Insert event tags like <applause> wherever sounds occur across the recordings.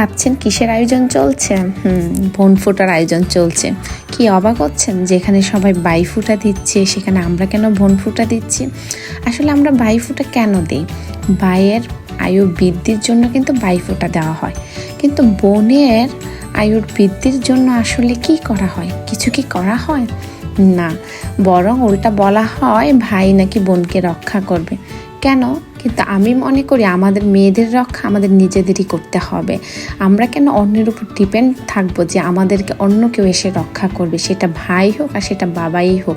ভাবছেন কিসের আয়োজন চলছে? হুম, বোন ফুটার আয়োজন চলছে। কি অবাক হচ্ছেন যেখানে সবাই বাই ফুটা দিচ্ছে, সেখানে আমরা কেন বোন ফুটা দিচ্ছি? আসলে আমরা বাই ফুটা কেন দিই? বাইয়ের আয়ু বৃদ্ধির জন্য কিন্তু বাই ফুটা দেওয়া হয়। কিন্তু বোনের আয়ুর বৃদ্ধির জন্য আসলে কি করা হয়? কিছু কি করা হয়? না, বরং উল্টা বলা হয় ভাই নাকি বোনকে রক্ষা করবে। কেন? কিন্তু আমি মনে করি আমাদের মেয়েদের রক্ষা আমাদের নিজেদেরই করতে হবে। আমরা কেন অন্যের উপর ডিপেন্ড থাকব যে আমাদেরকে অন্য কেউ এসে রক্ষা করবে? সেটা ভাই হোক আর সেটা বাবাই হোক।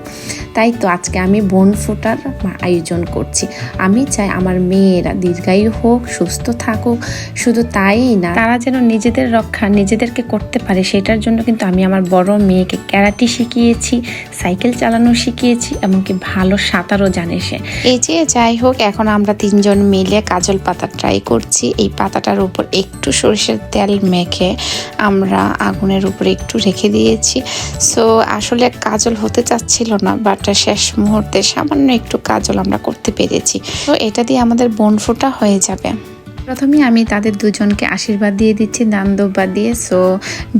তাই তো আজকে আমি বোন ফোটার আয়োজন করছি। আমি চাই আমার মেয়েরা দীর্ঘায়ু হোক, সুস্থ থাকুক। শুধু তাই না, তারা যেন নিজেদের রক্ষা নিজেদেরকে করতে পারে, সেটার জন্য কিন্তু আমি আমার বড় মেয়েকে ক্যারাটি শিখিয়েছি, সাইকেল চালানো শিখিয়েছি, এমনকি ভালো সাঁতারও জানে সে। এই যে যাই হোক, এখন আমরা তিনজন মিলে কাজল পাতা ট্রাই করছি। এই পাতাটার উপর একটু সরিষার তেল মেখে আমরা আগুনের উপর একটু রেখে দিয়েছি। সো আসলে কাজল হতে চাচ্ছিল না বাট শেষ মুহূর্তে সামান্য একটু কাজল আমরা করতে পেরেছি। তো এটা দিয়ে আমাদের বনফোটা হয়ে যাবে। প্রথমে আমি তাদের দুজনকে আশীর্বাদ দিয়ে দিচ্ছি, দান দোব্বা দিয়ে। সো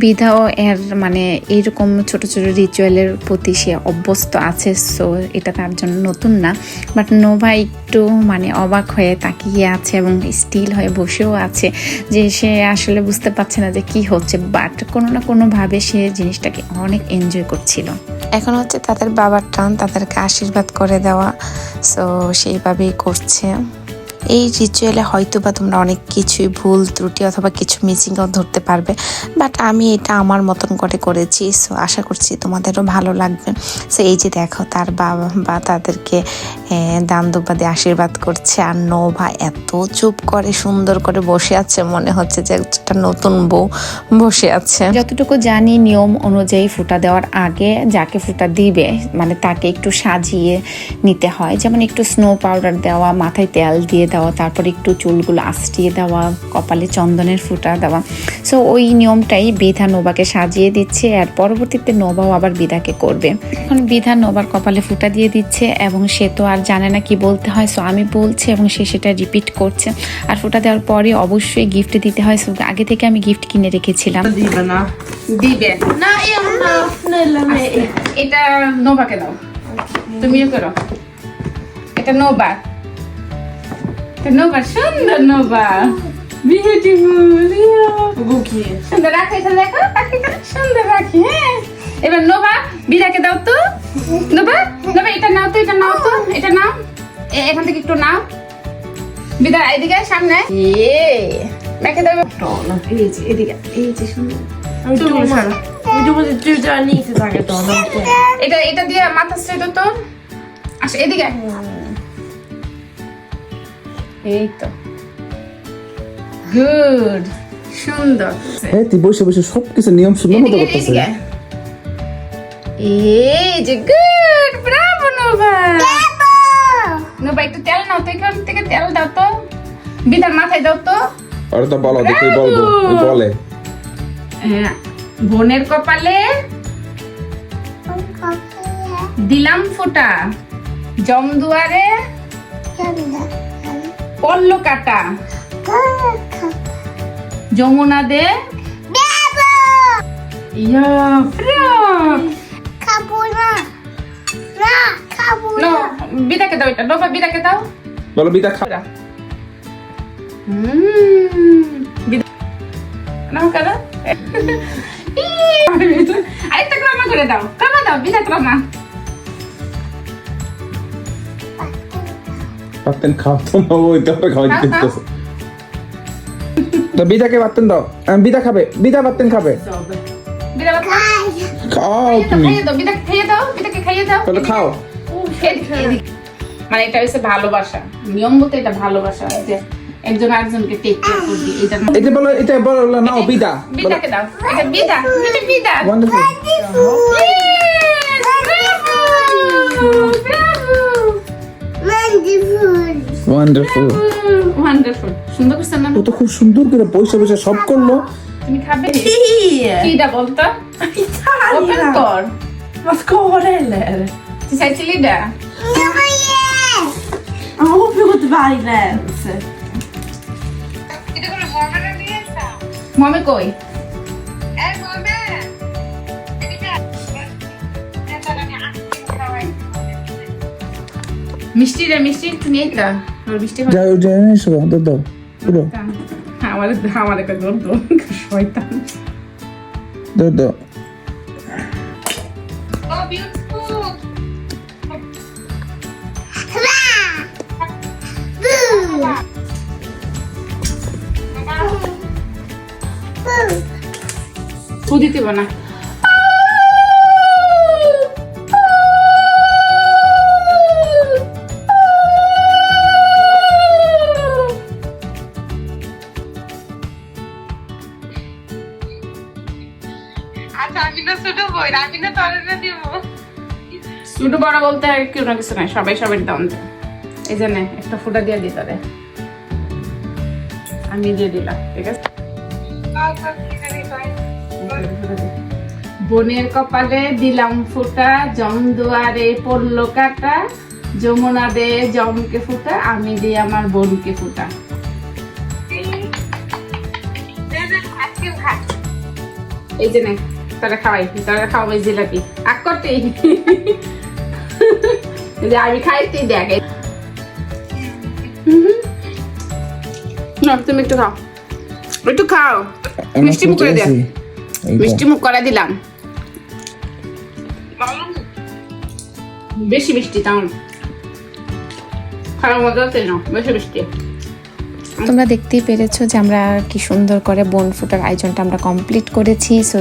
বিধাও এর মানে এইরকম ছোট ছোট রিচুয়ালের প্রতি সে অভ্যস্ত আছে সো এটা তার জন্য নতুন না। বাট নোভা একটু মানে অবাক হয়ে তাকিয়ে আছে এবং স্টিল হয়ে বসেও আছে যে সে আসলে বুঝতে পারছে না যে কি হচ্ছে। বাট কোনো না কোনোভাবে সে জিনিসটাকে অনেক এনজয় করছিল। এখন হচ্ছে তাদের বাবার টান, তাদেরকে আশীর্বাদ করে দেওয়া। সো সেইভাবেই করছে। এই রিচুয়ালে হয়তো বা তোমরা অনেক কিছুই ভুল ত্রুটি অথবা কিছু মিসিংও ধরতে পারবে। বাট আমি এটা আমার মতন করে করেছি সো আশা করছি তোমাদেরও ভালো লাগবে। সো এই যে দেখো, তার বাবা বা তাদেরকে দান দুপাদে আশীর্বাদ করছে, আর নোভা এত চুপ করে, সুন্দর করে বসে আছে, মনে হচ্ছে যে একটা নতুন বউ বসে আছে। যতটুকু জানি, নিয়ম অনুযায়ী ফুটা দেওয়ার আগে যাকে ফুটা দিবে মানে তাকে একটু সাজিয়ে নিতে হয়। যেমন একটু স্নো পাউডার দেওয়া, মাথায় তেল দিয়ে দেওয়া তারপর একটু চুলগুলো আঁচড়িয়ে দেওয়া কপালে চন্দনের ফুটা দেওয়া। সো ওই নিয়মটাই বিধা নোবাকে সাজিয়ে দিচ্ছে আর পরবর্তীতে নোবাও আবার বিধাকে করবে। এখন বিধা নোবার কপালে ফুটা দিয়ে দিচ্ছে এবং সে তো আর জানে না কি বলতে হয়। সো আমি বলছি এবং সে সেটা রিপিট করছে। আর ফুটা দেওয়ার পরে অবশ্যই গিফট দিতে হয়। সো আগে থেকে আমি গিফট কিনে রেখেছিলাম। দিবে না। এটা নোবাকে দাও। তুমিও করো। এটা নোবা নোবা সুন্দর নোবা বিউটিফুল Okej. সুন্দর রাখো এটা দেখো পাখিটা সুন্দর রাখি হ্যাঁ। এবার নোবা বিড়াকে দাও তো। নোবা নোবা এটা নাও তো এটা নাও তো এটা নাও। এ- এখান থেকে একটু নাও। বিদা এদিকে সামনে ইয়ে মেখে দেবে। Dana. এই যে এদিকে এই যে সুন্দর। Men du måste, men du måste du drar lite taget Dana. এটা এটা দিয়ে মাথা স্ট্রেট তো আসো এদিকে এই তো গুড সুন্দর। হ্যাঁ তুই বসে বসে সব কিছু নিয়ম সুন্দর মতো এদিকে করতেছে এদিকে। এই যে গুড ব্রাভো নোভা নোভা একটু তেল নাও তো এখান থেকে তেল দাও তো। বিধার মাথায় দাও তো। আর তো বলো দেখি বলব বলে। হ্যাঁ, বোনের কপালে দিলাম ফোঁটা। জম দুয়ারে পল্ল কাটা। যমুনা দে। ইয়া বিদাকে দাও এটা। ডোবা বিদাকে দাও। বলো বিদা খা। হুম বিদা। নাও করো আরেকটা ক্রমা করে দাও। ক্রমা দাও বিদা ক্রমা। পাতেন খাও তো মা ওই তো খাওয়া বিদাকে দাও। বিদা খাবে বিদা খাবে। খাও তুমি খাইয়ে দাও বিদাকে খাইয়ে দাও বিদাকে খাইয়ে দাও। তাহলে খাও। মানে এটা হচ্ছে ভালোবাসা। নিয়ম মতো এটা ভালোবাসা যে একজন আরেকজনকে টেক কেয়ার করবি। এটা এটা বলো এটা বলো নাও বিদা। বিদাকে দাও। এটা বিদা এটা বিদা। ওয়ান্ডারফুল ওয়ান্ডারফুল সুন্দর করছে না? ও তো খুব সুন্দর করে বসে বসে সব করল। তুমি খাবে! <laughs> কিটা বলতো? ওপেন কর। Vad ska det eller? এটা? Ja, till. মমে কই? মিষ্টি রে মিষ্টি একটু নিয়ে যা আর মিষ্টি যাও যাও এসো দাও দাও পুরো আমার আমার একটা দৌড় শয়তান দাও দাও দিতে না আচ্ছা আমি না ছোট বই আমি না তোর দিব। ছোট বড় বলতে আর কেউ না কিছু নাই সবাই দাম দেয়। এই জন্য একটা ফুটা দিয়ে দিই তাদের আমি দিয়ে দিলাম ঠিক আছে? বোনের কপালে দিলাম ফুটা জম দুয়ারে পড়ল কাটা যমুনা দে জমকে ফুটা আমি দিই আমার বোনকে ফুটা। এই যে নে। তারা খাওয়াই তারা খাওয়াই জিলাপি। আগ করতে এই আমি খাইতে দেখ। না তুমি একটু খাও। একটু খাও। মিষ্টি মুখ করে দে। মিষ্টি মুখ করে দিলাম। বেশি মিষ্টি তাহলে খাওয়ার মজা আছে না বেশি মিষ্টি। তোমরা দেখতেই পেরেছ যে আমরা কি সুন্দর করে বন ফুটার আয়োজনটা আমরা কমপ্লিট করেছি। সো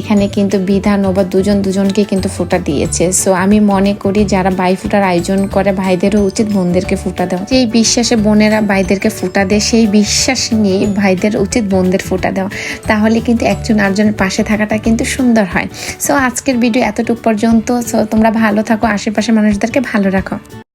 এখানে কিন্তু বিধান ও বা দুজন দুজনকে কিন্তু ফুটা দিয়েছে। সো আমি মনে করি যারা বাই ফুটার আয়োজন করে, ভাইদেরও উচিত বোনদেরকে ফুটা দেওয়া। যেই বিশ্বাসে বোনেরা ভাইদেরকে ফুটা দেয়, সেই বিশ্বাস নিয়ে ভাইদের উচিত বোনদের ফুটা দেওয়া। তাহলে কিন্তু একজন আরেকজনের পাশে থাকাটা কিন্তু সুন্দর হয়। সো আজকের ভিডিও এতটুকু পর্যন্ত। সো তোমরা ভালো থাকো আশেপাশে মানুষদেরকে ভালো রাখো।